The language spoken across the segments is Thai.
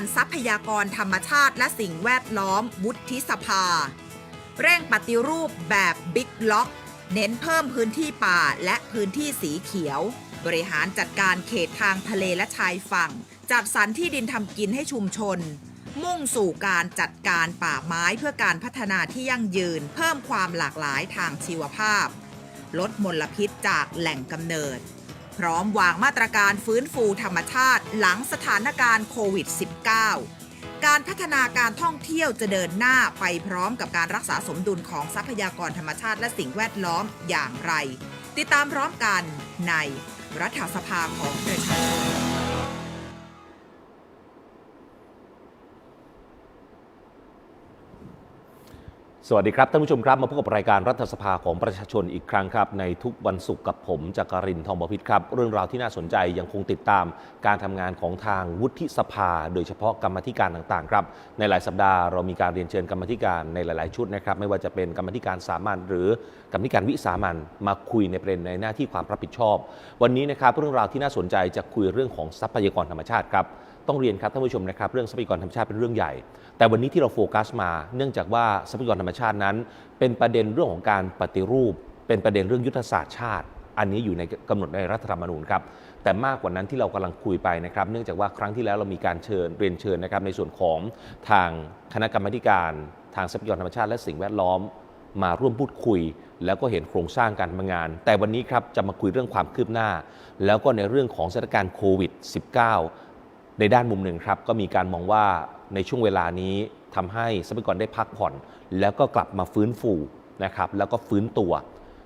การทรัพยากรธรรมชาติและสิ่งแวดล้อมวุฒิสภา เร่งปฏิรูปแบบบิ๊กล็อก เน้นเพิ่มพื้นที่ป่าและพื้นที่สีเขียว บริหารจัดการเขตทางทะเลและชายฝั่ง จัดสรรที่ดินทำกินให้ชุมชน มุ่งสู่การจัดการป่าไม้เพื่อการพัฒนาที่ยั่งยืน เพิ่มความหลากหลายทางชีวภาพ ลดมลพิษจากแหล่งกำเนิด พร้อมวางมาตรการฟื้นฟูธรรมชาติหลังสถานการณ์โควิด -19 การพัฒนาการท่องเที่ยวจะเดินหน้าไปพร้อมกับการรักษาสมดุลของทรัพยากรธรรมชาติและสิ่งแวดล้อมอย่างไร ติดตามพร้อมกันในรัฐสภาของประชาชน สวัสดีครับท่านผู้ชมครับมาพบกับรายการรัฐสภาของประชาชนอีกครั้งครับ ในทุกวันศุกร์กับผมจักรินทองบพิตครับ เรื่องราวที่น่าสนใจยังคงติดตามการทำงานของทางวุฒิสภา โดยเฉพาะกรรมธิการต่างๆครับ ในหลายสัปดาห์เรามีการเรียนเชิญกรรมธิการในหลาย ๆ ชุดนะครับ ไม่ว่าจะเป็นกรรมธิการสามัญหรือกรรมธิการวิสามัญมาคุยในประเด็นในหน้าที่ความรับผิดชอบ วันนี้นะครับเรื่องราวที่น่าสนใจจะคุยเรื่องของทรัพยากรธรรมชาติครับ ต้องเรียนครับท่านผู้ชมนะครับเรื่องทรัพยากรธรรมชาติเป็นเรื่องใหญ่ แต่วันนี้ที่เราโฟกัสมา เนื่องจากว่าทรัพยากรธรรมชาตินั้น เป็นประเด็นเรื่องของการปฏิรูป เป็นประเด็นเรื่องยุทธศาสตร์ชาติ อันนี้อยู่ในกำหนดในรัฐธรรมนูญครับแต่มากกว่านั้นที่เรากำลังคุยไปนะครับ เนื่องจากว่าครั้งที่แล้วเรามีการเชิญเรียนเชิญนะครับในส่วนของทางคณะกรรมาธิการทางทรัพยากรธรรมชาติและสิ่งแวดล้อมมาร่วมพูดคุย แล้วก็เห็นโครงสร้างการทำงาน แต่วันนี้ครับจะมาคุยเรื่องความคืบหน้า แล้วก็ในเรื่องของสถานการณ์โควิด -19 ในด้านมุมหนึ่งครับก็มีการมองว่าในช่วงเวลานี้ทำให้ทรัพยากรได้พักผ่อน แล้วก็กลับมาฟื้นฟูนะครับแล้วก็ฟื้นตัว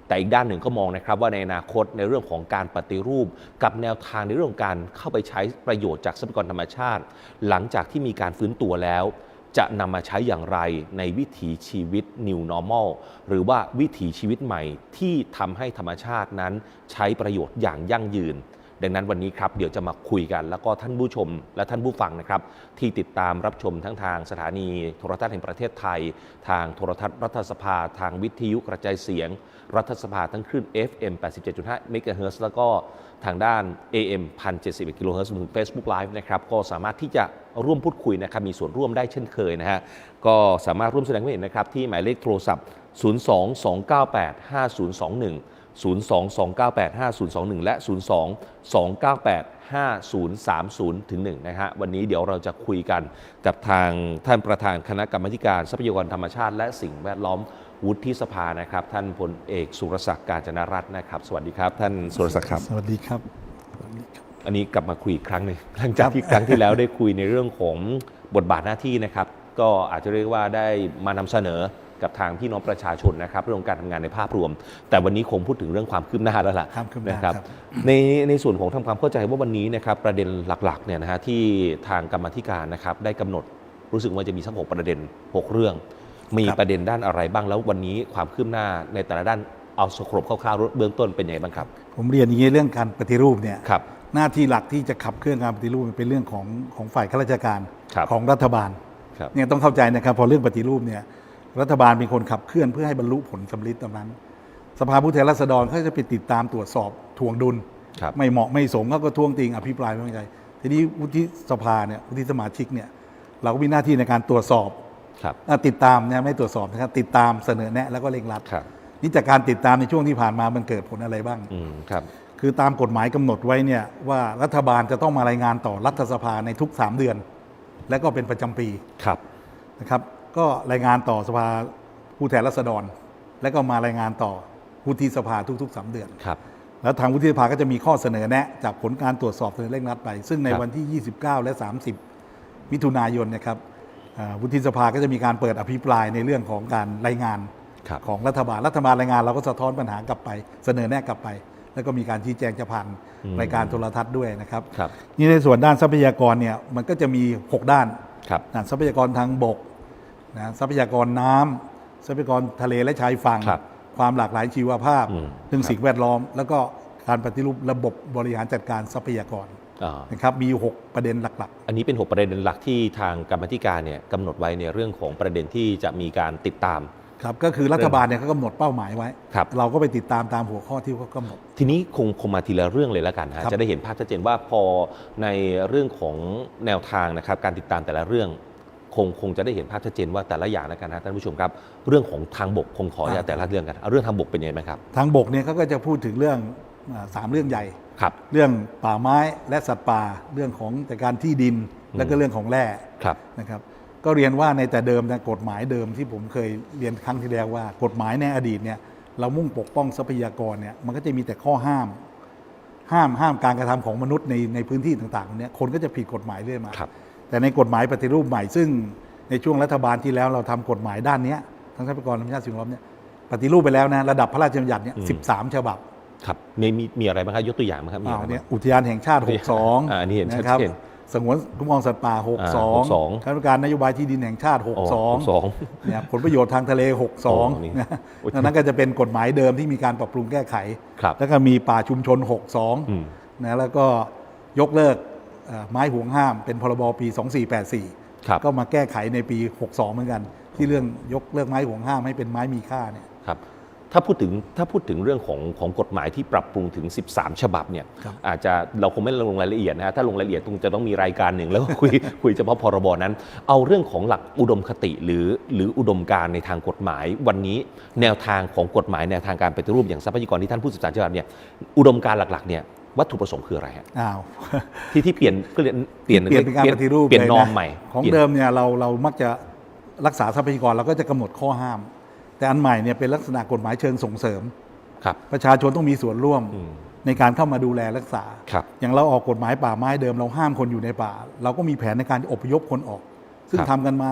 แต่อีกด้านหนึ่งก็มองนะครับว่าในอนาคตในเรื่องของการปฏิรูป กับแนวทางในเรื่องของการเข้าไปใช้ประโยชน์จากทรัพยากรธรรมชาติ หลังจากที่มีการฟื้นตัวแล้ว จะนำมาใช้อย่างไรในวิถีชีวิต New Normal หรือว่าวิถีชีวิตใหม่ที่ทำให้ธรรมชาตินั้นใช้ประโยชน์อย่างยั่งยืน ดังนั้นวันนี้ครับเดี๋ยวจะมาคุยกัน แล้วก็ท่านผู้ชมและท่านผู้ฟังนะครับ ที่ติดตามรับชมทั้งทางสถานีโทรทัศน์แห่งประเทศไทย ทางโทรทัศน์รัฐสภา ทางวิทยุกระจายเสียง รัฐสภาทั้งคลื่น FM 87.5 MHz แล้วก็ทางด้าน AM 1071 kHz บน Facebook Live นะครับ ก็สามารถที่จะร่วมพูดคุยนะครับ มีส่วนร่วมได้เช่นเคยนะฮะ ก็สามารถร่วมแสดงความเห็นนะครับ ที่หมายเลขโทรศัพท์ 02-298-5021 02-298-5021 และ 02-298-5030ถึง1นะฮะวันนี้เดี๋ยวเราจะคุยกันกับทางท่านประธานคณะกรรมาธิการทรัพยากรธรรมชาติ และสิ่งแวดล้อมวุฒิสภานะครับ ท่านพลเอกสุรศักดิ์การจนรัตน์นะครับ สวัสดีครับ ท่านสุรศักดิ์ครับสวัสดีครับ สวัสดีครับ อันนี้กลับมาคุยอีกครั้งหนึ่งหลังจากที่ครั้งที่แล้วได้คุยในเรื่องของบทบาทหน้าที่นะครับ ก็อาจจะเรียกว่าได้มานำเสนอ กับทางพี่น้องประชาชนนะครับเรื่องของการทำงานในภาพรวม แต่วันนี้คงพูดถึงเรื่องความคืบหน้าแล้วล่ะความคืบหน้านะครับครับในในส่วนของทำความเข้าใจว่าวันนี้นะครับประเด็นหลักๆเนี่ยนะฮะที่ทางกรรมาธิการนะครับได้กำหนดรู้สึกว่าจะมีสักหกประเด็นหกเรื่อง มีประเด็นด้านอะไรบ้างแล้ววันนี้ความคืบหน้าในแต่ละด้านเอาสโครบคร่าวๆเบื้องต้นเป็นยังไงบ้างครับ ผมเรียนอย่างนี้เรื่องการปฏิรูปเนี่ยครับหน้าที่หลักที่จะขับเคลื่อนการปฏิรูปเป็นเรื่องของของฝ่ายข้าราชการครับของรัฐบาลครับเนี่ยต้องเข้าใจนะครับพอเรื่องปฏิรูปเนี่ย รัฐบาลเป็นคนขับเคลื่อนเพื่อให้บรรลุผลสำลิดตรงนั้น สภาผู้แทนราษฎรเขาจะไปติดตามตรวจสอบทวงดุลครับไม่เหมาะไม่สมเขาก็ทวงติงอภิปรายไม่ไว้วางใจ ทีนี้วุฒิสภาเนี่ยวุฒิสมาชิกเนี่ยเราก็มีหน้าที่ในการตรวจสอบครับอะติดตามนะไม่ตรวจสอบนะครับติดตามเสนอแนะแล้วก็เร่งรัดครับนี่จากการติดตามในช่วงที่ผ่านมามันเกิดผลอะไรบ้างอืมครับ คือตามกฎหมายกำหนดไว้เนี่ยว่ารัฐบาลจะต้องมารายงานต่อรัฐสภาในทุก 3 เดือน และก็เป็นประจำปีครับนะครับ ก็รายงานต่อสภาผู้แทนราษฎร และก็มารายงานต่อวุฒิสภาทุกๆ 3 เดือนครับแล้วทางวุฒิสภาก็จะมีข้อเสนอแนะ จากผลการตรวจสอบเสนอเร่งรัดไป ซึ่งในครับวันที่ 29 และ 30 มิถุนายนนะครับอ่าวุฒิสภาก็จะมีการเปิดอภิปรายในเรื่องของการรายงานครับของรัฐบาล รัฐบาลรายงานเราก็สะท้อนปัญหากลับไป เสนอแนะกลับไป แล้วก็มีการชี้แจงจะผ่านอืมรายการโทรทัศน์ด้วยนะครับครับนี่ในส่วนด้านทรัพยากรเนี่ยมันก็จะมี 6 ด้านครับนะทรัพยากรทางบก นะทรัพยากรน้ำทรัพยากรทะเลและชายฝั่งครับความหลากหลายชีวภาพอืมเรื่องครับสิ่งแวดล้อม แล้วก็การปฏิรูประบบบริหารจัดการทรัพยากรอ่านะครับมีอยู่หกประเด็นหลักอันนี้เป็น 6 ประเด็นหลักที่ทางกรรมาธิการเนี่ยกำหนดไว้ในเรื่องของประเด็นที่จะมีการติดตามครับก็คือรัฐบาลเนี่ยเขากำหนดเป้าหมายไว้ครับเราก็ไปติดตามตามหัวข้อที่เขากำหนด ทีนี้คงคงมาทีละเรื่องเลยแล้วกันครัฮะบจะได้เห็นภาพชัดเจนว่าพอในเรื่องของแนวทางนะครับการติดตามแต่ละเรื่อง คงคงจะได้เห็นภาพชัดเจนว่าแต่ละอย่างนะครับท่านผู้ชมครับ เรื่องของทางบกคงขออนุญาตแต่ละเรื่องกันเอาเรื่องทางบกเป็นยังไงไหมครับทางบกเนี่ยเขาก็จะพูดถึงเรื่องอ่าสามเรื่องใหญ่ครับเรื่องป่าไม้และสัตว์ป่าเรื่องของจัดการที่ดินและก็เรื่องของแร่ครับนะครับ ก็เรียนว่าในแต่เดิมนะกฎหมายเดิมที่ผมเคยเรียนครั้งที่แล้วว่า กฎหมายในอดีตเนี่ยเรามุ่งปกป้องทรัพยากรเนี่ยมันก็จะมีแต่ข้อห้าม ห้ามห้ามการกระทำของมนุษย์ในในพื้นที่ต่างๆเนี่ยคนก็จะผิดกฎหมายเรื่อยมาครับ แต่ในกฎหมายปฏิรูปใหม่ซึ่งในช่วงรัฐบาลที่แล้วเราทำกฎหมายด้านเนี้ยทั้งทรัพยากรธรรมชาติสิ่งแวดล้อมเนี่ยปฏิรูปไปแล้วนะระดับพระราชบัญญัติเนี่ยอืมสิบสามฉบับครับมีมีมีอะไรบ้างครับยกตัวอย่างไหมครับมีอ้าอะวไรเนี่บ้ายงอุทยานแห่งชาติอุทยาน62อ่าอันนี้เห็นชัดนะครับเจนสงวนคุ้มครองสัตว์ป่าอ่า62 62คณะกรรมการนโยบายที่ดินแห่งชาติอ๋อ62เนี่ยผลประโยชน์ทางทะเลอ๋อนี่62นะโอ้ยดังนั้นก็จะเป็นกฎหมายเดิมที่มีการปรับปรุงแก้ไขครับแล้วก็มีป่าชุมชนอืม62นะแล้วก็ยกเลิกเอ่อ ไม้ห่วงห้ามเป็นพรบปี 2484ครับก็มาแก้ไขในปี 62 เหมือนกัน ที่เรื่องยกเลิกไม้ห่วงห้ามให้เป็นไม้มีค่าเนี่ยครับถ้าพูดถึงถ้าพูดถึงเรื่องของของกฎหมายที่ปรับปรุงถึง 13 ฉบับเนี่ยครับอาจจะเราคงไม่ลงรายละเอียดนะฮะถ้าลงรายละเอียดคงจะต้องมีรายการหนึ่งแล้วก็คุยคุยเฉพาะพรบนั้น เอาเรื่องของหลักอุดมคติหรือหรืออุดมการณ์ในทางกฎหมาย วันนี้แนวทางของกฎหมายแนวทางการปฏิรูปอย่างทรัพยากรที่ท่านพูด13ฉบับเนี่ยอุดมการณ์หลักๆเนี่ย วัตถุประสงค์คืออะไรฮะอ้าวที่ที่เปลี่ยนก็เรียนเปลี่ยนเปลี่ยนเป็นการปฏิรูปเปลี่ยนลนอนะมใหม่ ของปลี่ยนเดิมเนี่ยเราเรามักจะรักษาทรัพยากรเราก็จะกำหนดข้อห้าม แต่อันใหม่เนี่ยเป็นลักษณะกฎหมายเชิงส่งเสริมครับประชาชนต้องมีส่วนร่วมอืมในการเข้ามาดูแลรักษาครับอย่างเราออกกฎหมายป่าไม้เดิมเราห้ามคนอยู่ในป่า เราก็มีแผนในการอพยพคนออก ซึ่งครับทำกันมา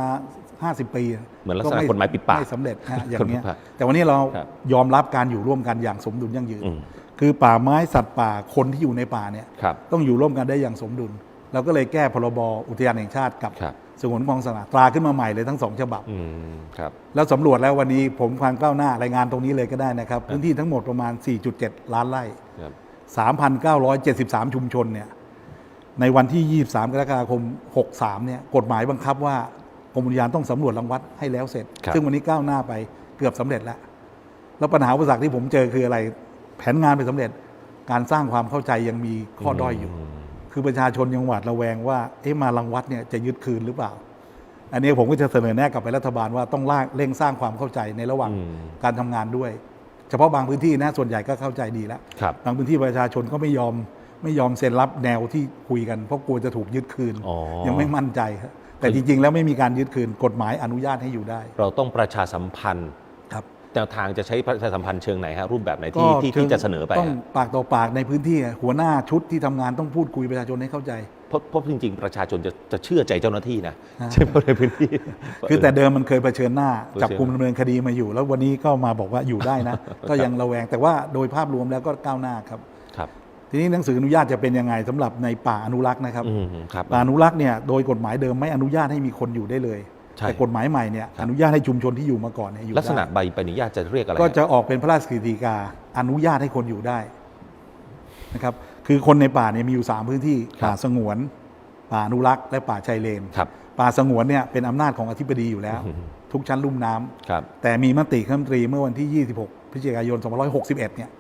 50 ปี เหมือนลักษณะกฎหมายปิดป่าไม่สำเร็จฮะอย่างเนี้ยกฎหมายแต่วันนี้เราครับยอมรับการอยู่ร่วมกันอย่างสมดุลยั่งยืนอืม คือป่าไม้สัตว์ป่าคนที่อยู่ในป่าเนี่ยครับ ต้องอยู่ร่วมกันได้อย่างสมดุล เราก็เลยแก้พรบอุทยานแห่งชาติกับครับ สงวนคลองสนาตราขึ้นมาใหม่เลยทั้งสองฉบับ อืมครับ แล้วสำรวจแล้ววันนี้ผมความก้าวหน้ารายงานตรงนี้เลยก็ได้นะครับ พื้นที่ทั้งหมดประมาณ 4.7 ล้านไร่ ครับ 3,973 ชุมชนเนี่ยในวันที่ 23 กรกฎาคม 63 เนี่ยกฎหมายบังคับว่ากรมอุทยานต้องสำรวจรังวัดให้แล้วเสร็จ ครับ ซึ่งวันนี้ก้าวหน้าไปเกือบสำเร็จแล้ว แล้วปัญหาอุปสรรคที่ผมเจอคืออะไร แผนงานไปสำเร็จการสร้างความเข้าใจยังมีข้อด้อยอยู่ คือประชาชนยังหวาดระแวงว่าเอ๊ะมารังวัดเนี่ยจะยึดคืนหรือเปล่า อันนี้ผมก็จะเสนอแนะกลับไปรัฐบาลว่าต้องลากเร่งสร้างความเข้าใจในระหว่างอืมการทำงานด้วย เฉพาะบางพื้นที่นะส่วนใหญ่ก็เข้าใจดีแล้วครับบางพื้นที่ประชาชนก็ไม่ยอมไม่ยอมเซ็นรับแนวที่คุยกันเพราะกลัวจะถูกยึดคืนอ๋อยังไม่มั่นใจครับแต่จริงๆ แล้วไม่มีการยึดคืนกฎหมายอนุญาตให้อยู่ได้ เราต้องประชาสัมพันธ์ครับ แนวทางจะใช้ประชาสัมพันธ์เชิงไหนฮะรูปแบบไหนที่ที่ที่จะเสนอไปต้องฮะปากต่อปากในพื้นที่อะหัวหน้าชุดที่ทำงานต้องพูดคุยประชาชนให้เข้าใจ เพราะเพราะจริง ๆ ประชาชนจะจะเชื่อใจเจ้าหน้าที่นะฮะใช่ไหมในพื้นที่ คือแต่เดิมมันเคยเผชิญหน้า เผชิญ จับกลุ่มดำเนินคดีมาอยู่ แล้ววันนี้ก็มาบอกว่าอยู่ได้นะ ก็ยังระแวงแต่ว่าโดยภาพรวมแล้วก็ก้าวหน้าครับ ครับทีนี้หนังสืออนุญาตจะเป็นยังไงสำหรับในป่าอนุรักษ์นะครับ อืมครับ ป่าอนุรักษ์เนี่ยโดยกฎหมายเดิมไม่อนุญาตให้มีคนอยู่ได้เลยใช่ แต่กฎหมายใหม่เนี่ยครับอนุญาตให้ชุมชนที่อยู่มาก่อนเนี่ยอยู่ลักษณะได้ใบใบอนุญาตจะเรียกอะไรก็ฮะจะออกเป็นพระราชกฤษฎีกาอนุญาตให้คนอยู่ได้นะครับคือคนในป่าเนี่ยมีอยู่สามพื้นที่ครับป่าสงวน ป่าอนุรักษ์และป่าชายเลนครับป่าสงวนเนี่ยเป็นอำนาจของอธิบดีอยู่แล้วอืมทุกชั้นลุ่มน้ำครับแต่มีมติคณะรัฐมนตรีเมื่อวันที่ 26 พฤศจิกายน 2561 เนี่ย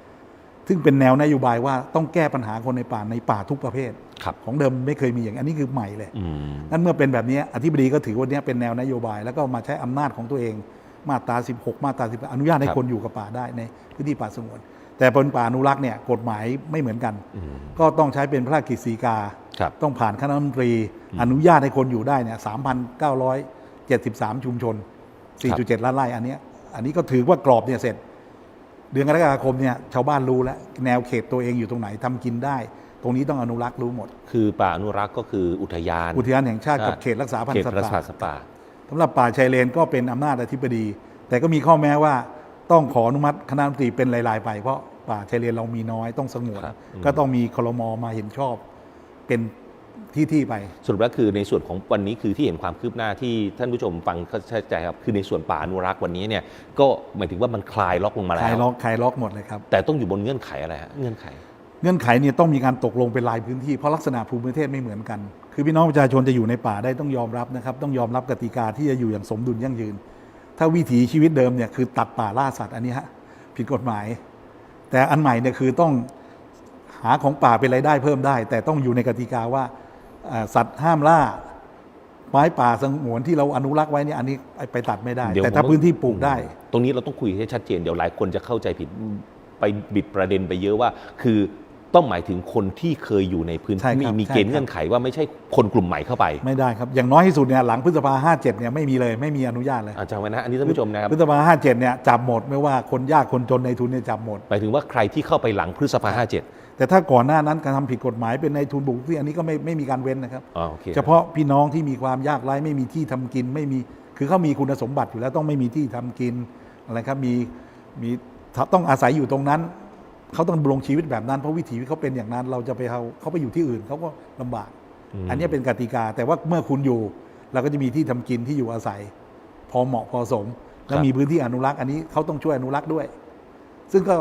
ซึ่งเป็นแนวนโยบายว่าต้องแก้ปัญหาคนในป่าในป่าทุกประเภท ครับ ของเดิมไม่เคยมีอย่างอันนี้คือใหม่เลยอืม นั่นเมื่อเป็นแบบนี้อธิบดีก็ถือว่าเนี้เป็นแนวนโยบาย แล้วก็มาใช้อำนาจของตัวเองมาตรา 16 มาตรา10อนุญาตให้ครับ คนอยู่กับป่าได้ในพื้นที่ป่าสงวน แต่บนป่าอนุรักษ์เนี่ยกฎหมายไม่เหมือนกัน อืมก็ต้องใช้เป็นพระราชกฤษฎีกา ครับ ต้องผ่านคณะรัฐมนตรีอนุญาตให้คนอยู่ได้เนี่ย3,973 ชุมชน 4.7 ล้านไร่อันเนี้ยอันนี้ก็ถือว่ากรอบเนี่ยเสร็จ เดือนกรกฎาคมเนี่ยชาวบ้านรู้แล้วแนวเขตตัวเองอยู่ตรงไหนทำกินได้ ตรงนี้ต้องอนุรักษ์รู้หมด คือป่าอนุรักษ์ก็คืออุทยาน อุทยานแห่งชาติกับใช่เขตรักษาพันเขธุ์ตสัตว์รักษาป่าสัตว์ป่าสำหรับป่าชายเลนก็เป็นอำนาจอธิบดี แต่ก็มีข้อแม้ว่าต้องขออนุมัติคณะรัฐมนตรีเป็นราย ๆ ไป เพราะป่าชายเลนเรามีน้อยต้องสงวนครับอืมก็ต้องมีคลมมาเห็นชอบ เป็น ที่ที่ไป สรุปแล้วคือในส่วนของวันนี้คือที่เห็นความคืบหน้าที่ท่านผู้ชมฟังเข้าใจครับคือในส่วนป่าอนุรักษ์วันนี้เนี่ยก็หมายถึงว่ามันคลายล็อกลงมาคแล้ลายวล็อกคลายล็อกหมดเลยครับแต่ต้องอยู่บนเงื่อนไขอะไรฮะเงื่อนไข เงื่อนไขเนี่ยต้องมีการตกลงเป็นรายพื้นที่เพราะลักษณะภูมิประเทศไม่เหมือนกัน คือพี่น้องประชาชนจะอยู่ในป่าได้ต้องยอมรับนะครับต้องยอมรับกติกาที่จะอยู่อย่างสมดุลยั่งยืน ถ้าถ้าวิถีชีวิตเดิมเนี่ยคือตัดป่าล่าสัตว์อันนี้ฮะผิดกฎหมาย แต่อันใหม่เนี่ยคือต้องหาของป่าเป็นรายได้เพิ่มได้ แต่ต้องอยู่ในกติกาว่าอ่า สัตว์ห้ามล่า ไม้ป่าสงวนที่เราอนุรักษ์ไว้เนี่ยอันนี้ไปตัดไม่ได้เดี๋ยวแต่ถ้าผมพื้นที่ปลูกได้ ตรงนี้เราต้องคุยให้ชัดเจนเดี๋ยวหลายคนจะเข้าใจผิดไปบิดประเด็นไปเยอะว่า คือ ต้องหมายถึงคนที่เคยอยู่ในพื้นใช่ที่ครับมีมีใช่เกณฑ์ครับ เงื่อนไขว่าไม่ใช่คนกลุ่มใหม่เข้าไปไม่ได้ครับ อย่างน้อยที่สุดเนี่ยหลังพฤษภาห้าเจ็ดเนี่ยไม่มีเลยไม่มีอนุญาตเลยอาจารย์ไว้นะอันนี้ท่านผู้ชมนะครับ พฤษภาห้าเจ็ดเนี่ยจับหมดไม่ว่าคนยากคนจนในทุนเนี่ยจับหมด หมายถึงว่าใครที่เข้าไปหลังพฤษภาห้าเจ็ดแต่ถ้าก่อนหน้านั้นการทำผิดกฎหมายเป็นในทุนบุกที่อันนี้ก็ไม่ไม่มีการเว้นนะครับ อ๋อโอเคเฉพาะพี่น้องที่มีความยากไร้ไม่มีที่ทำกินไม่มีคือเขามีคุณสมบัติอยู่แล้วต้องไม่มีที่ทำกินอะไรครับมีมีต้องอาศัยอยู่ตรงนั้น เขาต้องดำรงชีวิตแบบนั้นเพราะวิถีชีวิตเขาเป็นอย่างนั้น เราจะไปเอาเขาไปอยู่ที่อื่นเขาก็ลำบากมอันนี้เป็นกติกา แต่ว่าเมื่อคุณอยู่ เราก็จะมีที่ทำกินที่อยู่อาศัย พอเหมาะพอสม แล้วมีพื้นที่อนุรักษ์อันนี้เขาต้องช่วยอนุรักษ์ด้วย ซึ่งก็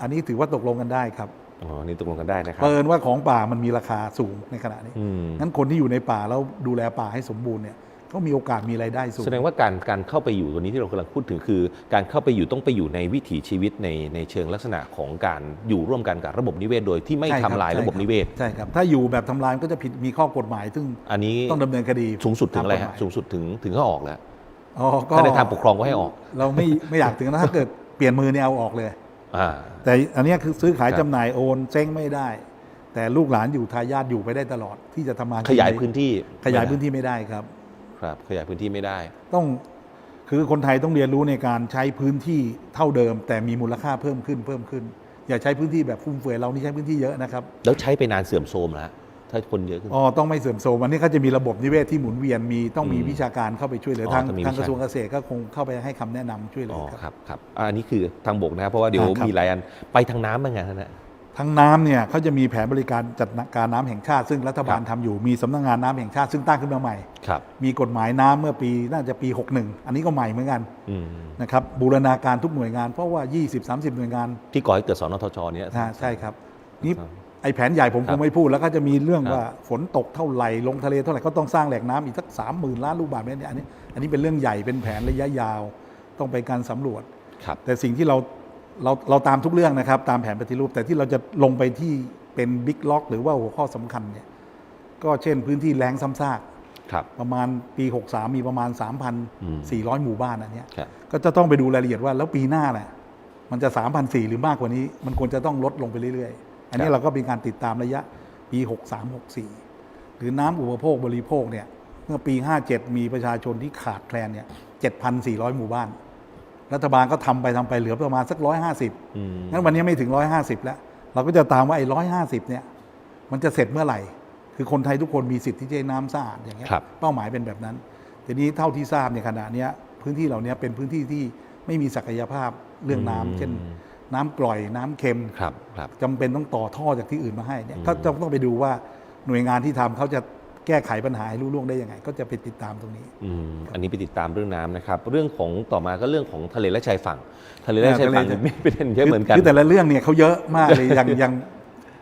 อันนี้ถือว่าตกลงกันได้ครับอ๋อนี่ตกลงกันได้นะครัเปินว่าของป่ามันมีราคาสูงในขณะนี้อืมงั้นคนที่อยู่ในป่าแล้วดูแลป่าให้สมบูรณ์เนี่ย ก็มีโอกาสมีรายได้สูง แสดงว่าการการเข้าไปอยู่ตัวนี้ที่เรากำลังพูดถึงคือ การเข้าไปอยู่ต้องไปอยู่ในวิถีชีวิตในในเชิงลักษณะของการอยู่ร่วมกันกับระบบนิเวศ โดยที่ไม่ใช่คทำบลายระบบนิเวศ ใช่ครับ ถ้าอยู่แบบทำลายมันก็จะผิดมีข้อกฎหมาย ซึ่งอันนี้ต้องดำเนินคดีสูงสุดถึงอะไรฮะตามกฎหมายสูงสุดถึงถึงเขาออกแล้ว อ๋อก็ถ้าในทางปกครองก็ให้ออก เราไม่ไม่อยากถึงนะถ้าเกิดเปลี่ยนมือเนี่ยเอาออกเลย อ่า แต่อันเนี้ยคือซื้อขายครับ จำหน่ายโอนเจ๊งไม่ได้ แต่ลูกหลานอยู่ทายาทอยู่ไปได้ตลอดที่จะทำงานขยายพื้นที่ขยายพื้นที่ไม่ได้ครับ ครับขยายพื้นที่ไม่ได้ ต้องคือคนไทยต้องเรียนรู้ในการใช้พื้นที่เท่าเดิม แต่มีมูลค่าเพิ่มขึ้นเพิ่มขึ้น อย่าใช้พื้นที่แบบฟุ่มเฟือยเรานี่ใช้พื้นที่เยอะนะครับแล้วใช้ไปนานเสื่อมโทรมแล้วถ้าคนเยอะขึ้น อ๋อต้องไม่เสื่อมโทรมอันนี้เขาจะมีระบบนิเวศที่หมุนเวียนมีต้องมีอืมวิชาการเข้าไปช่วยเหลืออ๋อทางต้องมีทางวิชากระทรวงเกษตรก็คงเข้าไปให้คำแนะนำช่วยเหลือ๋ออครับ ครับครับอะอันนี้คือทางบกนะครับเพราะว่าเดี๋ยวอ่าครับ มีหลายอันไปทางน้ำบ้างไงฮะนะ ทั้งน้ำเนี่ยเขาจะมีแผนบริการจัดการน้ำแห่งชาติ ซึ่งรัฐบาลครับทำอยู่มีสำนักงานน้ำแห่งชาติซึ่งตั้งขึ้นมาใหม่ครับมีกฎหมายน้ำเมื่อปีน่าจะปี 61 อันนี้ก็ใหม่เหมือนกันอืมนะครับบูรณาการทุกหน่วยงานเพราะว่า 20-30 หน่วยงาน ที่ก่อให้เกิดสนทชเนี่ยนะใช่ครับนี่ครับไอแผนใหญ่ผมคครับงไม่พูดแล้วก็จะมีเรื่องครับว่าฝนตกเท่าไหร่ลงทะเลเท่าไหร่ก็ต้องสร้างแหล่งน้ำอีกสักสามหมื่นล้านลูกบาศก์เมตรเนี่ยอันนี้อันนี้เป็นเรื่องใหญ่เป็นแผนระยะยาวต้องไปการสำรวจครับแต่สิ่งที่เรา เราเราตามทุกเรื่องนะครับ ตามแผนปฏิรูป แต่ที่เราจะลงไปที่เป็นบิ๊กล็อกหรือว่าหัวข้อสำคัญเนี่ยก็เช่นพื้นที่แรงซ้ำซากครับประมาณปี 63 มีประมาณอืม3,400 หมู่บ้านอันเนี้ยครับก็จะต้องไปดูรายละเอียดว่าแล้วปีหน้าน่ะมันจะ 3,400 หรือมากกว่านี้ มันควรจะต้องลดลงไปเรื่อยๆ อันนี้ครับเราก็เป็นการติดตามระยะปี 63 64 หรือน้ำอุปโภคบริโภคเนี่ยเมื่อปี 57 มีประชาชนที่ขาดแคลนเนี่ย7,400 หมู่บ้าน รัฐบาลก็ทำไปทำไปเหลือประมาณสัก150อืมงั้นวันนี้ไม่ถึง150แล้ว เราก็จะตามว่าไอ้150เนี่ย มันจะเสร็จเมื่อไหร่ คือคนไทยทุกคนมีสิทธิ์ที่จะได้น้ำสะอาดอย่างเงี้ยครับเป้าหมายเป็นแบบนั้น ทีนี้เท่าที่ทราบในยขณะเนี้ยพื้นที่เหล่านี้เป็นพื้นที่ที่ไม่มีศักยภาพเรื่องน้ำอืมเช่น น้ำกร่อยน้ำเค็มครับครับจำเป็นต้องต่อท่อจากที่อื่นมาให้เนี่ยอืมก็ต้องไปดูว่าหน่วยงานที่ทำเขาจะ แก้ไขปัญหาให้รุ่ล่วงได้ยังไง ก็จะไปติดตามตรงนี้อืมอันนี้ไปติดตามเรื่องน้ำนะครับ เรื่องของต่อมาก็เรื่องของทะเลและชายฝั่ง ทะเลและชายฝั่งทะเลมีประเด็นเยอะเหมือนกันคือแต่ละเรื่องเนี่ยเขาเยอะมากเลยอย่างอย่าง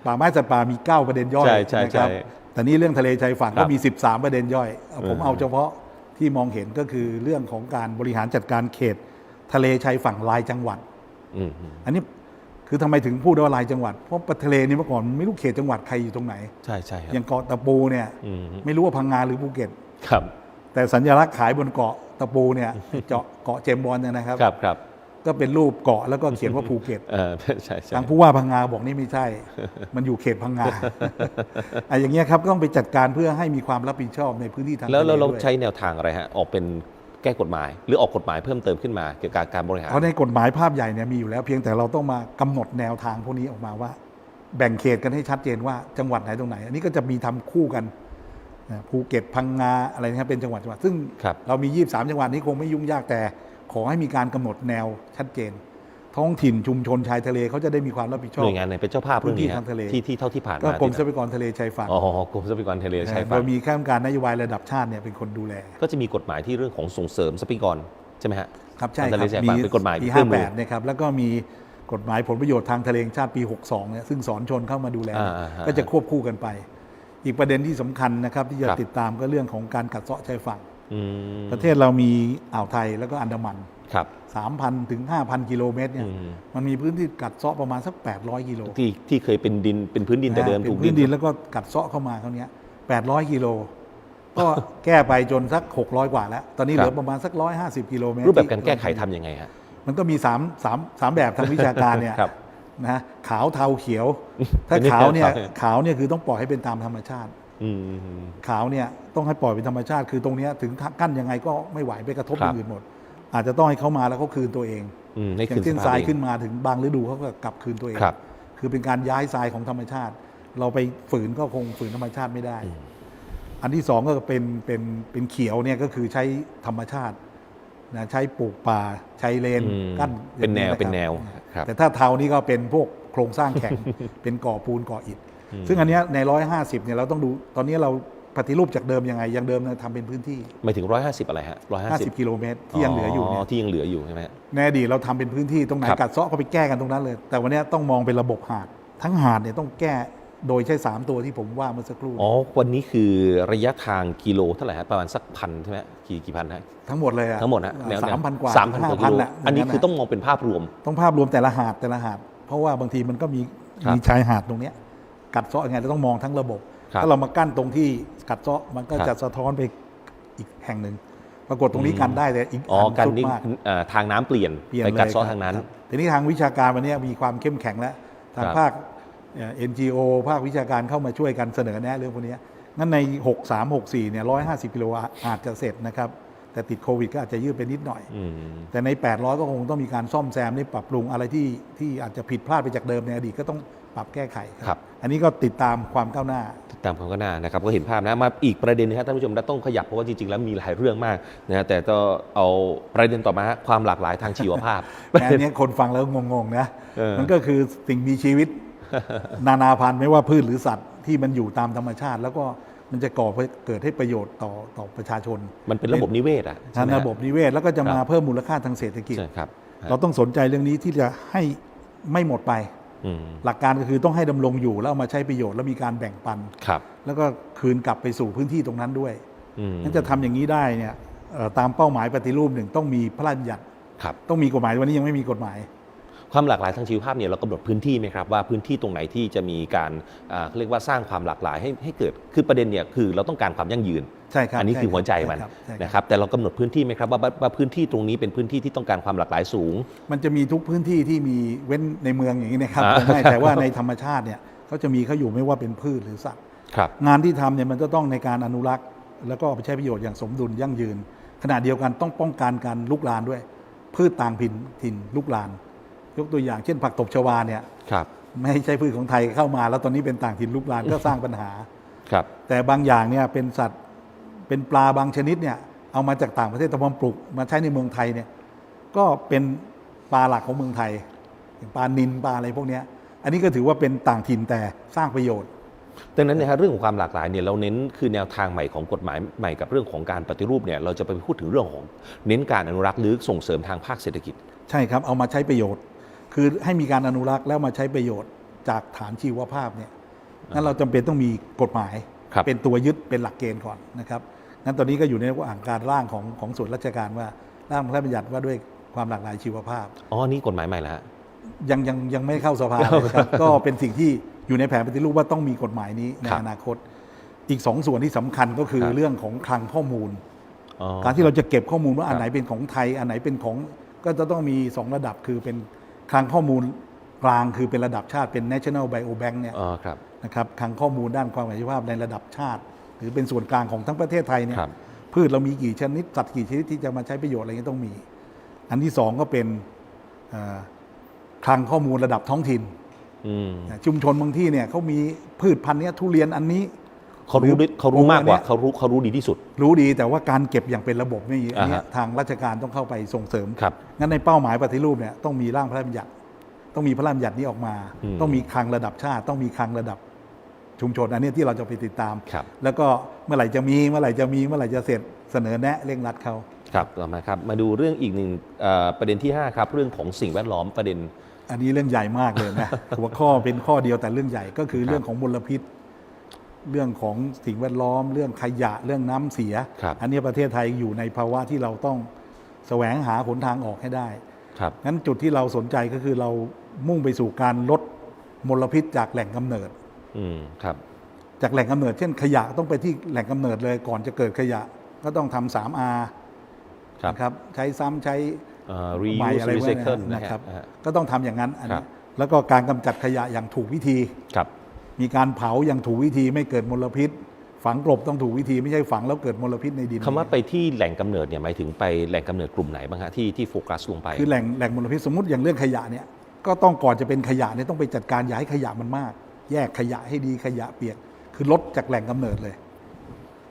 ป่าไม้สัตว์ป่ามี 9 ประเด็นย่อยใช่ใช่นะครับใช่แต่นี่เรื่องทะเลชายฝั่งครัก็บมี 13 ประเด็นย่อยเอาผมอืมเอาเฉพาะที่มองเห็นก็คือเรื่องของการบริหารจัดการเขต ทะเลชายฝั่งรายจังหวัดอืมอืมอันนี้ คือทำไมถึงพูดว่ารายจังหวัด เพราะทะเลนี่เมื่อก่อนไม่รู้เขตจังหวัดใครอยู่ตรงไหน ใช่ใช่คอรับย่างเกาะตะปูเนี่ยอืมไม่รู้ว่าพังงาหรือภูเก็ตครับ แต่สัญลักษณ์ขายบนเกาะตะปูเนี่ยเจาะเกาะเจมส์บอลเนี่ยนะครับครับครับก็เป็นรูปเกาะแล้วก็เขียนว่าภูเก็ตเออใช่ใช่ทางผู้ว่าพังงาบอกนี่ไม่ใช่ มันอยู่เขตพังงาไอ้อย่างเงี้ยครับก็ต้องไปจัดการเพื่อให้มีความรับผิดชอบในพื้นที่ทางแล้วทะเราเราด้วยใช้แนวทางอะไรฮะออกเป็น แก้กฎหมาย หรือออกกฎหมายเพิ่มเติมขึ้นมาเกี่ยวกับการบริหารเพราะในกฎหมายภาพใหญ่เนี่ยมีอยู่แล้วเพียงแต่เราต้องมากำหนดแนวทางพวกนี้ออกมาว่า แบ่งเขตกันให้ชัดเจนว่าจังหวัดไหนตรงไหน อันนี้ก็จะมีทำคู่กันภูเก็ตพังงาอะไรนะครับเป็นจังหวัดจังหวัดซึ่งครับเรามี 23 จังหวัดนี้คงไม่ยุ่งยากแต่ ขอให้มีการกำหนดแนวชัดเจน ท้องถิ่นชุมชนชายทะเลเขาจะได้มีความรับผิดชอหบน่วยงานไหนเป็นเจ้าภาพเรื่องนี้พื้นที่ฮะทางทะเลที่ที่เท่าที่ผ่านก็มากรมทรัที่พยากรทะเลชายฝั่งอ๋อกรมทรัพยากรทะเลชายฝั่โดงยมีข้าราชการนโยบายระดับชาติเนี่ยเป็นคนดูแล ก็จะมีกฎหมายที่เรื่องของส่งเสริมทรัพยากรใช่ไหมฮะครับใช่คทะรัเลบชายฝั่งเป็นกฎหมายปีเครื่องมือ58นะครับแล้วก็มีกฎหมายผลประโยชน์ทางทะเลแห่งชาติปี 62เนี่ยซึ่งสอนชนเข้ามาดูแลอ่าอ่าอ่าก็จะควบคู่กันไป อีกประเด็นที่สำคัญนะครับที่จะครับติดตามก็เรื่องของการกัดเซาะชายฝั่งอืมประเทศเรามีอ่าวไทยแล้วก็อันดามัน ครับ3,000ถึง5,000กิโลเมตรเนี่ย อืม มันมีพื้นที่กัดเซาะประมาณสัก800กิโลที่ที่เคยเป็นดินเป็นพื้นดินแต่เดิมนะถูกเป็นพื้นดินแล้วก็กัดเซาะเข้ามาเขาเนี้ย800 กิโล ก็ แก้ไปจนสัก600กว่าแล้ว ตอนนี้เหลือประมาณสัก150กิโลเมตรรูปแบบการที่แก้ไขทำยังไงฮะ มันก็มี3 3 3แบบทางวิชาการเนี่ย ครับนะขาวเทาเขียว ถ้าเป็นขาวเนี่ยขาวขาวเนี่ยคือต้องปล่อยให้เป็นตามธรรมชาติ อืม ขาวเนี่ยต้องให้ปล่อยเป็นธรรมชาติ คือตรงเนี้ยถึงกั้นยังไงก็ไม่ไหวไปกระทบคอรับ ย่างอื่นหมด อาจจะต้องให้เขามาแล้วเขาคืนตัวเองอืมอให้ย่าคืนงเช่นสภทรายเอง ขึ้นมาถึงบางฤดูเขาก็กลับคืนตัวเองครับ คือเป็นการย้ายทรายของธรรมชาติ เราไปฝืนก็คงฝืนธรรมชาติไม่ได้ อันที่สองก็เป็นเป็นเป็นเขียวเนี่ยก็คือใช้ธรรมชาตินะใช้ปลูกป่าใช้เลนอืมกั้นเป็นแนวอย่างะครับเป็นแนวครับ แต่ถ้าเทานี่ก็เป็นพวกโครงสร้างแข็ง เป็นก่อปูนก่ออิฐ ซึ่งอันเนี้ยในร้อยห้าสิบเนี่ยเราต้องดูตอนนี้เราป ฏิรูปจากเดิมยังไงยังเดิมเนี่ยทำเป็นพื้นที่หมายถึงร้อยห้าสิบอะไรฮะร้อยห้าสิบ50 กิโลเมตรที่ยังเหลืออยู่เนี่ยที่ยังเหลืออยู่ใช่ไหมฮะในอดีตเราทำเป็นพื้นที่ตรงไหนครับกัดเซาะก็ไปแก้กันตรงนั้นเลย แต่วันเนี้ยต้องมองเป็นระบบหาดทั้งหาดเนี่ยต้องแก้โดยใช้ 3 ตัวที่ผมว่าเมื่อสักครู่ อ๋อ วันนี้คือระยะทางกิโลเท่าไหร่ฮะประมาณสักพันใช่ไหมกี่กี่พันฮะทั้งหมดเลยอะทั้งหมดฮะแนวสามพันกว่าสามพันกว่ากิโล5,000ะอันนี้ย่างคือต้องมองเป็นภาพรวม ต้องภาพรวมแต่ละหาดแต่ละหาด เพราะว่าบางทีมันก็มีครับมีชายหาดตรงเนี้ยกัดเซาะยังไงเราต้องมองทั้งระบบครับ ถ้าเรามากั้นตรงที่กัดเซาะมันก็ครับจะสะท้อนไปอีกแห่งหนึ่งปรากฏตรงนี้กันได้แต่อีกอ๋ออันการสุดนี่มากเอ่อทางน้ำเปลี่ยนเปลี่ยนไปเลยกัดเซาะครับทางนั้นครับทีนี้ทางวิชาการวันนี้มีความเข้มแข็งแล้วทางครับภาคเอ่อ NGO ภาควิชาการเข้ามาช่วยกันเสนอแนะเรื่องพวกนี้งั้นใน 6 3 6 4เนี่ย150 กิโลอาจจะเสร็จนะครับ แต่ติดโควิดก็อาจจะยืดไปนิดหน่อยอืมแต่ใน 800 ก็คงต้องมีการซ่อมแซมนี่ปรับปรุงอะไรที่ที่อาจจะผิดพลาดไปจากเดิมในอดีตก็ต้อง ปรับแก้ไขครับ อันนี้ก็ติดตามความก้าวหน้า ติดตามความก้าวหน้านะครับก็เห็นภาพนะมาอีกประเด็นนะครับท่านผู้ชมเราต้องขยับเพราะว่าจริงๆ แล้วมีหลายเรื่องมากนะฮะแต่ก็เอาประเด็นต่อมาฮะความหลากหลายทางชีวภาพแต่อันเนี้ยคนฟังแล้วงงๆนะเออมันก็คือสิ่งมีชีวิต นานาพันธุ์ไม่ว่าพืชหรือสัตว์ที่มันอยู่ตามธรรมชาติ แล้วก็มันจะก่อเกิดให้ประโยชน์ต่อต่อประชาชน มันเป็นระบบนิเวศอะใช่ทางไหมฮระบบนิเวศแล้วก็จะมาครับเพิ่มมูลค่าทางเศรษฐกิจใช่ครับเราต้องสนใจเรื่องนี้ที่จะให้ไม่หมดไปอืม หลักการก็คือต้องให้ดำรงอยู่ แล้วเอามาใช้ประโยชน์แล้วมีการแบ่งปัน ครับแล้วก็คืนกลับไปสู่พื้นที่ตรงนั้นด้วยอืมนั่นจะทำอย่างนี้ได้เนี่ยเอ่อตามเป้าหมายปฏิรูปหนึ่งต้องมีพระราชบัญญัติครับ ต้องมีกฎหมายวันนี้ยังไม่มีกฎหมาย ความหลากหลายทางชีวภาพเนี่ยเรากำหนดพื้นที่ไหมครับว่าพื้นที่ตรงไหนที่จะมีการอ่าเขาเรียกว่าสร้างความหลากหลายให้ให้เกิดคือประเด็นเนี่ยคือเราต้องการความยั่งยืน ใช่ครับอันนี้คือหัวใจมันช่ครับใช่ครับนะครับแต่เรากำหนดพื้นที่ไหมครับว่าว่าว่าพื้นที่ตรงนี้เป็นพื้นที่ที่ต้องการความหลากหลายสูง มันจะมีทุกพื้นที่ที่มีเว้นในเมืองอย่างนี้นะครับอ่าคงไม่แต่ว่าในธรรมชาติเนี่ยเขาจะมีเขาอยู่ไม่ว่าเป็นพืชหรือสัตว์ครับงานที่ทำเนี่ยมันจะต้องในการอนุรักษ์ แล้วก็เอาไปใช้ประโยชน์อย่างสมดุลยั่งยืน ขณะเดียวกันต้องป้องกันการลุกลานด้วย พืชต่างถิ่นถิ่นลุกลาน ยกตัวอย่างเช่นผักตบชวาเนี่ยครับไม่ใช่พืชของไทยเข้ามา แล้วตอนนี้เป็นต่างถิ่นลุกลานก็สร้างปัญหาครับแต่บางอย่างเนี่ยเป็นสัตว์ เป็นปลาบางชนิดเนี่ยเอามาจากต่างประเทศแต่พอปลูกมาใช้ในเมืองไทยเนี่ยก็เป็นปลาหลักของเมืองไทยอย่างปลานินปลาอะไรพวกเนี้ยอันนี้ก็ถือว่าเป็นต่างถิ่นแต่สร้างประโยชน์ดังนั้นนะครับเรื่องของความหลากหลายเนี่ยเราเน้นคือแนวทางใหม่ของกฎหมายใหม่กับเรื่องของการปฏิรูปเนี่ยเราจะไปพูดถึงเรื่องของเน้นการอนุรักษ์หรือส่งเสริมทางภาคเศรษฐกิจ ใช่ครับเอามาใช้ประโยชน์ คือให้มีการอนุรักษ์แล้วมาใช้ประโยชน์จากฐานชีวภาพเนี่ยงั้นเราจำเป็นต้องมีกฎหมายครับเป็นตัวยึดเป็นหลักเกณฑ์ก่อนนะครับ งั้นตอนนี้ก็อยู่ในระหว่างการร่างของของส่วนราชการว่าร่างพระราชบัญญัติว่าด้วยความหลากหลายชีวภาพ อ๋อ นี่กฎหมายใหม่แล้วฮะยังยังยังไม่เข้าสภาเลยครับก็เป็นสิ่งที่อยู่ในแผนปฏิรูปว่าต้องมีกฎหมายนี้ในครับอนาคต อีกสองส่วนที่สำคัญก็คือครับเรื่องของคลังข้อมูลอ๋อการที่เราจะเก็บข้อมูลว่าครับอันไหนเป็นของไทย อันไหนเป็นของก็จะต้องมีสองระดับคือเป็นคลังข้อมูลกลางคือเป็นระดับชาติเป็น national biobank เนี่ยอ๋อครับนะครับคลังข้อมูลด้านความหลากหลายชีวภาพในระดับชาติ หรือเป็นส่วนกลางของทั้งประเทศไทยเนี่ยครับพืชเรามีกี่ชนิดสัตว์กี่ชนิดที่จะมาใช้ประโยชน์อะไรเงี้ยต้องมี อันที่สองก็เป็นเอ่อคลังข้อมูลระดับท้องถิ่น อืมชุมชนบางที่เนี่ยเขามีพืชพันธุ์เนี้ยทุเรียนอันนี้ เขารู้ดิเขารู้มากกว่าโอ้อันเนี้ยเขารู้เขารู้ดีที่สุด รู้ดีแต่ว่าการเก็บอย่างเป็นระบบนี่อันเนี้ยอ่าฮะทางราชการต้องเข้าไปส่งเสริม ครับงั้นในเป้าหมายปฏิรูปเนี่ยต้องมีร่างพระราชบัญญัติ ต้องมีพระราชบัญญัตินี้ออกมา อืม ต้องมีคลังระดับชาติ ต้องมีคลังระดับ ชุมชนอันเนี้ยที่เราจะไปติดตามครับแล้วก็เมื่อไหร่จะมีเมื่อไหร่จะมีเมื่อไหร่จะเสร็จเสนอแนะเร่งรัดเขาครับต่อมาครับมาดูเรื่องอีกหนึ่งเอ่อประเด็นที่ห้าครับ เรื่องของสิ่งแวดล้อมประเด็น อันนี้เรื่องใหญ่มากเลยนะ หัวข้อเป็นข้อเดียวแต่เรื่องใหญ่ก็คือเรื่องของมลพิษ เรื่องของสิ่งแวดล้อม เรื่องขยะเรื่องน้ำเสียครับอันนี้ประเทศไทยอยู่ในภาวะที่เราต้องแสวงหาหนทางออกให้ได้ครับงั้นจุดที่เราสนใจก็คือเรามุ่งไปสู่การลดมลพิษจากแหล่งกำเนิด อืมครับ จากแหล่งกำเนิดเช่นขยะต้องไปที่แหล่งกำเนิดเลยก่อนจะเกิดขยะก็ต้องทำสามอาครับนะครับใช้ซ้ำใช้เอ่อใหม่ reuse อะไรพวก recycle นี้นะนะคครัรับบฮะก็ต้องทำอย่างนั้นอันครันี้บแล้วก็การกำจัดขยะอย่างถูกวิธีครับ มีการเผาอย่างถูกวิธีไม่เกิดมลพิษ ฝังกลบต้องถูกวิธีไม่ใช่ฝังแล้วเกิดมลพิษในดินคำว่าไปที่แหล่งกำเนิดเนี่ยหมายถึงไปแหล่งกำเนิดกลุ่มไหนบ้างฮะที่ที่โฟกัสลงไปคือแหล่งแหล่งมลพิษสมมติอย่างเรื่องขยะเนี่ยก็ต้องก่อนจะเป็นขยะเนี่ยต้องไปจัดการอย่าให้ขยะมันมาก แยกขยะให้ดีขยะเปียก คือลดจากแหล่งกำเนิดเลย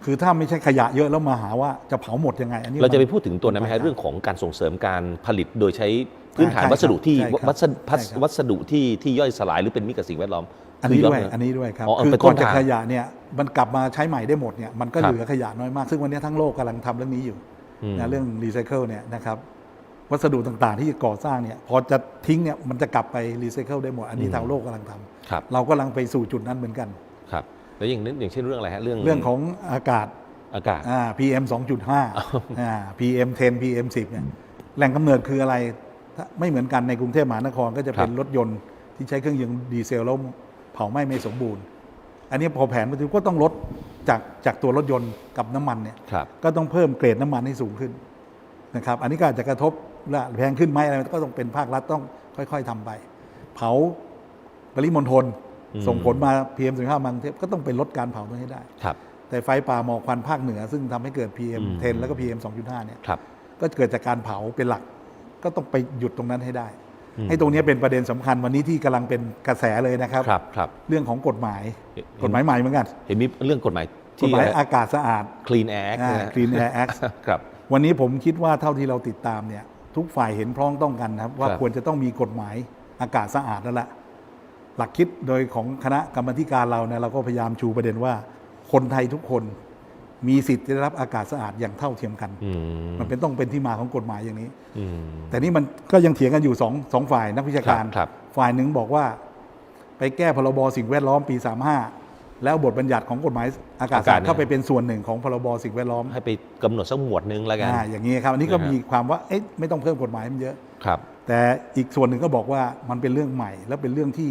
คือถ้าไม่ใช่ขยะเยอะแล้วมาหาว่าจะเผาหมดยังไงอันนี้เราจะไปมันพูดถึงตัวนั้นไหมครัฮะบเรื่องของการส่งเสริมการผลิตโดยใช้พื้นฐานใช่ครับวัสดุที่ใช่ครับวัสดุพัสใช่ครับวัสดุที่ที่ย่อยสลายหรือเป็นมิตรกับสิ่งแวดล้อมอันนี้คืด้วยย่อันนี้ด้วยครับอ๋อคือเป็นก่อนต้นจากทางขยะเนี่ยมันกลับมาใช้ใหม่ได้หมดเนี่ยมันก็ครับเหลือขยะน้อยมาก ซึ่งวันนี้ทั้งโลกกำลังทำเรื่องนี้อยู่อืมนะเรื่องรีไซเคิลเนี่ยนะครับวัสดุต่างๆที่ก่อสร้างเนี่ยพอจะทิ้งเนี่ยมันจะกลับไปรีไซเคิลได้หมด อันนี้ทางโลกกำลังทำ ครับเรากำลังไปสู่จุดนั้นเหมือนกันครับแล้วอย่างนี้อย่างเช่นเรื่องอะไรฮะเรื่องเรื่องของอากาศอากาศอ่า PM 2.5อ่า PM 10 PM 10เนี่ยแหล่งกำเนิดคืออะไรถ้าไม่เหมือนกันในกรุงเทพมหานครก็จะเป็นครับรถยนต์ที่ใช้เครื่องยนต์ดีเซลแล้วเผาไหม้ไม่สมบูรณ์ อันนี้พอแผนมาถึงก็ต้องลดจากจากตัวรถยนต์กับน้ำมันเนี่ยครับก็ต้องเพิ่มเกรดน้ำมันให้สูงขึ้นนะครับ อันนี้ก็อาจจะกระทบและแพงขึ้นไหมอะไรก็ต้องเป็นภาครัฐต้องค่อย ๆทำไป เผาป ริมณฑลอืมส่งผลมา PM 15บางเทพก็ต้องไปลดการเผาตรงนี้ให้ได้ครับแต่ไฟป่าหมอกควันภาคเหนือ ซึ่งทำให้เกิด PM อืม10 แล้วก็ PM 2.5เนี่ยครับก็เกิดจากการเผาเป็นหลัก ก็ต้องไปหยุดตรงนั้นให้ได้อืมให้ตรงนี้เป็นประเด็นสำคัญวันนี้ที่กำลังเป็นกระแสเลยนะครับครับครับเรื่องของกฎหมายเห็นกฎหมายใหม่เหมือนกัน เห็นมีเรื่องกฎหมายกฎที่หมายอากาศสะอาด Clean Air Act อ่านะฮะ Clean Air Act ครับวันนี้ผมคิดว่าเท่าที่เราติดตามเนี่ยทุกฝ่ายเห็นพ้องต้องกันนะครับว่าครับควรจะต้องมีกฎหมายอากาศสะอาดแล้วละ หลักคิดโดยของคณะกรรมาธิการเราเนี่ยเราก็พยายามชูประเด็นว่า คนไทยทุกคนมีสิทธิ์จะได้รับอากาศสะอาดอย่างเท่าเทียมกันอืมมันเป็นต้องเป็นที่มาของกฎหมายอย่างนี้อืมแต่นี่มันก็ยังเถียงกันอยู่สองสองฝ่ายนักวิชาการครับครับฝ่ายหนึ่งบอกว่า ไปแก้พรบสิ่งแวดล้อมปี 35 แล้วบทบัญญัติของกฎหมายอากาศสะอาดเข้าไปเป็นส่วนหนึ่งของพรบสิ่งแวดล้อม ให้ไปกำหนดสักหมวดหนึงแล้วกันอ่าอย่างนี้ครับอันนี้ก็นะฮะมีความว่าเอ๊ะไม่ต้องเพิ่มกฎหมายมันเยอะครับ แต่อีกส่วนหนึ่งก็บอกว่ามันเป็นเรื่องใหม่ และเป็นเรื่องที่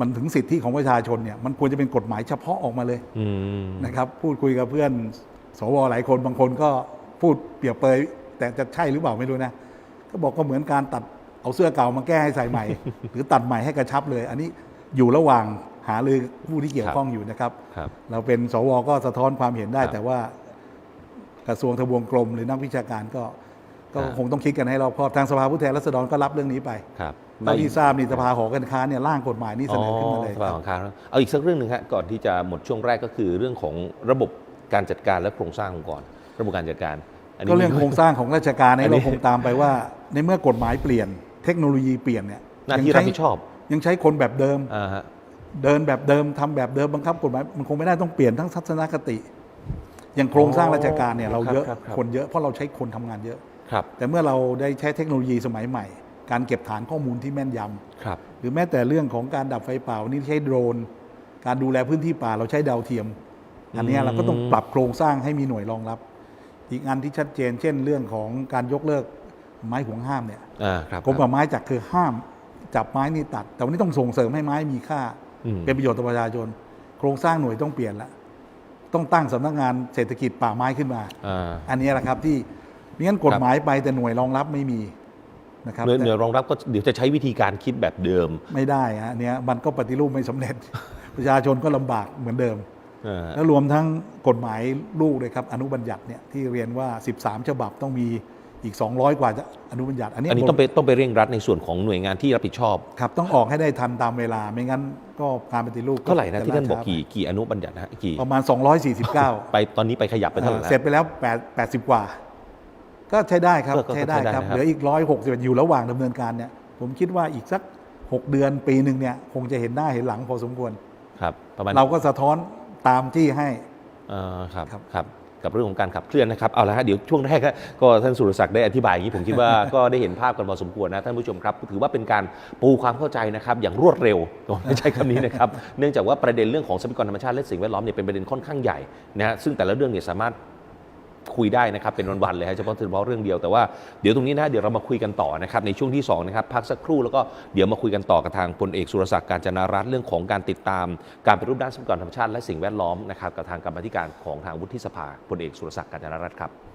มันถึงสิทธิของประชาชนเนี่ยมันควรจะเป็นกฎหมายเฉพาะออกมาเลยอืมนะครับ พูดคุยกับเพื่อน สวหลายคนบางคนก็พูดเปรียบเปยแต่จะใช่หรือเปล่าไม่รู้นะก็บอกก็เหมือนการตัดเอาเสื้อเก่ามาแก้ให้ใส่ใหม่ หรือตัดใหม่ให้กระชับเลย อันนี้อยู่ระหว่างหารือผู้ที่เกี่ยวข้องอยู่นะครับครับเราเป็นสวก็สะท้อนความเห็นได้ครับแต่ว่ากระทรวงทบวงกรมหรือนักวิชาการก็ ก็ครับคงต้องคิดกันให้รอบคอบทางสภาผู้แทนราษฎรก็รับเรื่องนี้ไปครับเท่าที่ทราบนี่สภาหอการค้าเนี่ยร่างกฎหมายนี้เสนอขึ้นมาเลยสภาของค้าเอาอีกสักเรื่องหนึ่งฮะก่อนที่จะหมดช่วงแรกก็คือเรื่องของระบบการจัดการและโครงสร้างองค์กรระบบการจัดการนนี้ก็เรื่องโครงสร้างของราชการอัเนี่ยนนี้เราคงตามไปว่า ในเมื่อกฎหมายเปลี่ยน เทคโนโลยีเปลี่ยนเนี่ยหน้าที่ยังรับใช้ผิดชอบ ยังใช้คนแบบเดิมอ่าฮะเดินแบบเดิมทำแบบเดิมบังคับกฎหมายมันคงไม่ได้ต้องเปลี่ยนทั้งทัศนคติอย่างโครงสร้างราชการเนี่ยเราเยอะครับครับคนเยอะเพราะเราใช้คนทำงานเยอะครับ แต่เมื่อเราได้ใช้เทคโนโลยีสมัยใหม่ การเก็บฐานข้อมูลที่แม่นยำครับหรือแม้แต่เรื่องของการดับไฟป่าวันนี้ใช้โดรน การดูแลพื้นที่ป่าเราใช้ดาวเทียม อันเนี้ยอืมเราก็ต้องปรับโครงสร้างให้มีหน่วยรองรับ อีกอันที่ชัดเจน เช่น เรื่องของการยกเลิกไม้ห่วงห้ามเนี่ยอ่าครับกรมป่าไม้จากคือห้ามจับไม้นี่ตัด แต่วันนี้ต้องส่งเสริมให้ไม้มีค่าอืมเป็นประโยชน์ต่อประชาชน โครงสร้างหน่วยต้องเปลี่ยนละต้องตั้งสำนักงานเศรษฐกิจป่าไม้ขึ้นมาอ่าอันนี้แหละครับที่ ไม่งั้นกฎหมายไปแต่หน่วยรองรับไม่มีนะครับหน่วยแต่หน่วยรองรับก็เดี๋ยวจะใช้วิธีการคิดแบบเดิม ไม่ได้ฮะอันเนี้ยมันก็ปฏิรูปไม่สำเร็จ ประชาชนก็ลำบากเหมือนเดิมอ่าแล้วรวมทั้งกฎหมายลูกเลยครับ อนุบัญญัติเนี่ยที่เรียนว่า 13 ฉบับต้องมีอีก 200 กว่าจะอนุบัญญัติ อันนี้อันนี้ต้องไปต้องไปเร่งรัดในส่วนของหน่วยงานที่รับผิดชอบครับต้องออกให้ได้ทันตามเวลาไม่งั้นก็การปฏิรูปเท่าไหร่นะที่ท่านบอกจะกี่กี่อนุบัญญัตินะฮะกี่ประมาณ 249 ไปตอนนี้ไปขยับไปเท่าไหร่เอ่อแล้วเสร็จไปแล้ว 8 80 กว่า ก็ใช้ได้ครับก็ก็ใช้ได้ใช้ได้ครับนะครับเหลืออีก160อยู่ระหว่างดำเนินการเนี่ยผมคิดว่าอีกสัก 6 เดือนปีหนึ่งเนี่ยคงจะเห็นหน้าเห็นหลังพอสมควรครับประมาณเราก็สะท้อนตามที่ให้อ่าครับครับครับกับเรื่องของการขับเคลื่อนนะครับเอาละฮะเดี๋ยวช่วงแรกก็ท่านสุรศักดิ์ได้อธิบายอย่างนี้ผมคิดว่าก็ได้เห็นภาพกันพอสมควรนะท่านผู้ชมครับถือว่าเป็นการปูความเข้าใจนะครับอย่างรวดเร็วไม่ใช่คำนี้นะครับเนื่องจากว่าประเด็นเรื่องของทรัพยากรธรรมชาติและสิ่งแวดล้อมเนี่ยเป็นประเด็นค่อนข้างใหญ่นะฮะซึ่งแต่ละเรื่องเนี่ยสามารถ คุยได้นะครับเป็นวันๆเลยฮะเฉพาะเฉพาะเรื่องเดียวแต่ว่าเดี๋ยวตรงนี้นะเดี๋ยวเรามาคุยกันต่อนะครับในช่วงที่2นะครับพักสักครู่แล้วก็เดี๋ยวมาคุยกันต่อกับทางพลเอกสุรศักดิ์การจนารัตน์เรื่องของการติดตาม การปฏิรูปด้านทรัพยากรธรรมชาติและสิ่งแวดล้อมนะครับกับทางกรรมธิการของทางวุฒิสภาพลเอกสุรศักดิ์การจนารัตน์ครับ